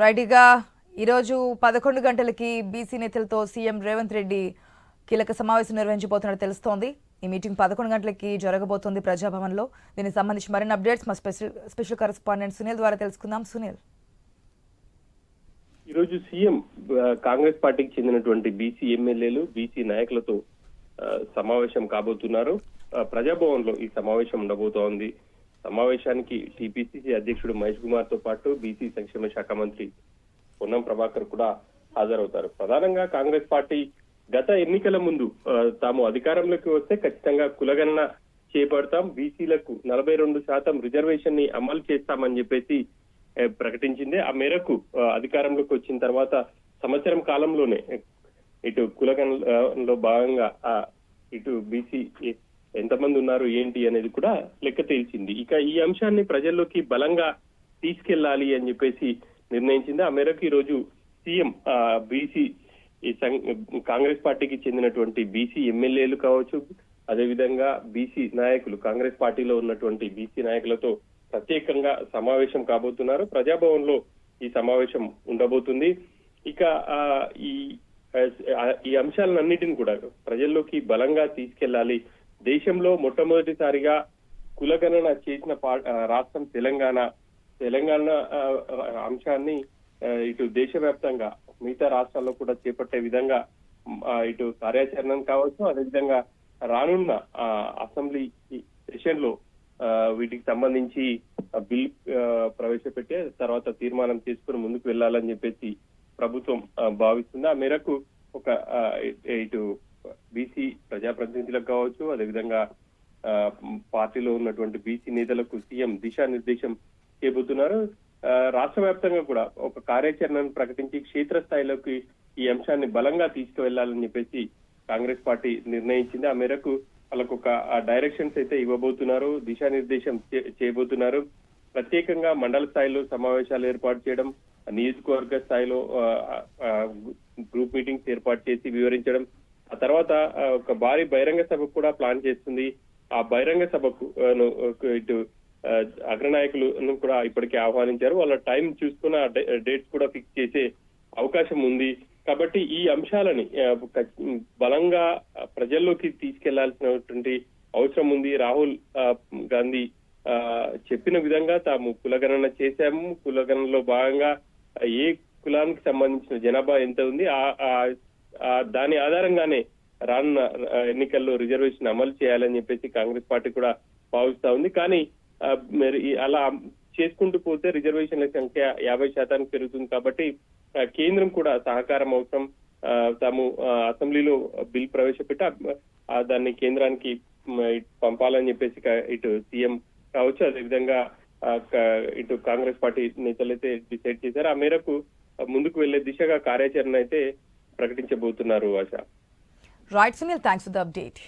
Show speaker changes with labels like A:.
A: రైట్గా ఈరోజు పదకొండు గంటలకి బీసీ నేతలతో సీఎం రేవంత్ రెడ్డి కీలక సమావేశం నిర్వహించబోతున్నట్టు తెలుస్తోంది. ఈ మీటింగ్ పదకొండు గంటలకి జరగబోతోంది ప్రజాభవన్లో. దీనికి సంబంధించి మరిన్ని అప్డేట్స్ మా స్పెషల్ స్పెషల్ కరెస్పాండెంట్ సునీల్ ద్వారా తెలుసుకుందాం. సునీల్.
B: ఈరోజు సీఎం కాంగ్రెస్ పార్టీకి చెందినటువంటి బీసీ ఎమ్మెల్యేలు బీసీ నాయకులతో సమావేశం కాబోతున్నారు. ప్రజాభవన్లో ఈ సమావేశం ఉండబోతోంది. సమావేశానికి టీపీసీసీ అధ్యక్షుడు మహేష్ కుమార్తో పాటు బీసీ సంక్షేమ శాఖ మంత్రి పొన్నం ప్రభాకర్ కూడా హాజరవుతారు. ప్రధానంగా కాంగ్రెస్ పార్టీ గత ఎన్నికల ముందు తాము అధికారంలోకి వస్తే ఖచ్చితంగా కులగణన చేపడతాం. బీసీలకు నలభై రెండు శాతం రిజర్వేషన్ని అమలు చేస్తామని చెప్పేసి ప్రకటించింది. ఆ మేరకు అధికారంలోకి వచ్చిన తర్వాత సంవత్సరం కాలంలోనే ఇటు కులగణలో భాగంగా ఆ, ఇటు బీసీ ఎంతమంది ఉన్నారు ఏంటి అనేది కూడా లెక్క తేల్చింది. ఇక ఈ అంశాన్ని ప్రజల్లోకి బలంగా తీసుకెళ్ళాలి అని చెప్పేసి నిర్ణయించింది. ఆ మేరకు ఈ రోజు సీఎం బీసీ ఈ సం- కాంగ్రెస్ పార్టీకి చెందినటువంటి బీసీ ఎమ్మెల్యేలు కావచ్చు అదేవిధంగా బీసీ నాయకులు కాంగ్రెస్ పార్టీలో ఉన్నటువంటి బీసీ నాయకులతో ప్రత్యేకంగా సమావేశం కాబోతున్నారు. ప్రజాభవన్లో ఈ సమావేశం ఉండబోతుంది. ఇక ఆ, ఈ ఆ, ఈ అంశాలన్నిటిని కూడా ప్రజల్లోకి బలంగా తీసుకెళ్ళాలి దేశంలో మొట్టమొదటిసారిగా కులగణన చేసిన రాష్ట్రం తెలంగాణ. తెలంగాణ అంశాన్ని ఇటు దేశవ్యాప్తంగా మిగతా రాష్ట్రాల్లో కూడా చేపట్టే విధంగా ఇటు కార్యాచరణ కావచ్చు అదేవిధంగా రానున్న ఆ, అసెంబ్లీ సెషన్లో ఆ, వీటికి సంబంధించి బిల్ ఆ, ప్రవేశపెట్టే తర్వాత తీర్మానం చేసుకుని ముందుకు వెళ్ళాలని చెప్పేసి ప్రభుత్వం భావిస్తుంది. ఆ మేరకు ఒక ఇటు బీసీ ప్రజాప్రతినిధులకు కావచ్చు అదేవిధంగా ఆ, పార్టీలో ఉన్నటువంటి బీసీ నేతలకు సీఎం దిశానిర్దేశం చేయబోతున్నారు ఆ, రాష్ట్ర వ్యాప్తంగా కూడా ఒక కార్యాచరణను ప్రకటించి క్షేత్రస్థాయిలోకి ఈ అంశాన్ని బలంగా తీసుకువెళ్ళాలని చెప్పేసి కాంగ్రెస్ పార్టీ నిర్ణయించింది. ఆ మేరకు వాళ్ళకు ఒక డైరెక్షన్స్ అయితే ఇవ్వబోతున్నారు దిశానిర్దేశం చే- చేయబోతున్నారు. ప్రత్యేకంగా మండల స్థాయిలో సమావేశాలు ఏర్పాటు చేయడం నియోజకవర్గ స్థాయిలో ఆ, గ్రూప్ మీటింగ్స్ ఏర్పాటు చేసి వివరించడం ఆ తర్వాత ఒక భారీ బహిరంగ సభకు కూడా ప్లాన్ చేస్తుంది. ఆ బహిరంగ సభకు ఇటు అగ్రనాయకులను కూడా ఇప్పటికే ఆహ్వానించారు. వాళ్ళ టైం చూసుకున్న డేట్స్ కూడా ఫిక్స్ చేసే అవకాశం ఉంది. కాబట్టి ఈ అంశాలని బలంగా ప్రజల్లోకి తీసుకెళ్ళాల్సినటువంటి అవసరం ఉంది. రాహుల్ గాంధీ ఆ, చెప్పిన విధంగా తాము కులగణన చేశాము. కులగణనలో భాగంగా ఏ కులానికి సంబంధించిన జనాభా ఎంత ఉంది ఆ దాని ఆధారంగానే రానున్న ఎన్నికల్లో రిజర్వేషన్ అమలు చేయాలని చెప్పేసి కాంగ్రెస్ పార్టీ కూడా భావిస్తా ఉంది. కానీ అలా చేసుకుంటూ పోతే రిజర్వేషన్ల సంఖ్య యాభై శాతానికి పెరుగుతుంది కాబట్టి కేంద్రం కూడా సహకారం అవసరం. ఆ, తాము అసెంబ్లీలో బిల్ ప్రవేశపెట్టి ఆ- దాన్ని కేంద్రానికి పంపాలని చెప్పేసి ఇటు సీఎం కావచ్చు. అదేవిధంగా ఇటు కాంగ్రెస్ పార్టీ నేతలైతే డిసైడ్ చేశారు. ఆ మేరకు ముందుకు వెళ్ళే దిశగా కార్యాచరణ అయితే ప్రకటించబోతున్నారు ఆశ.
A: Right Sunil thanks for the update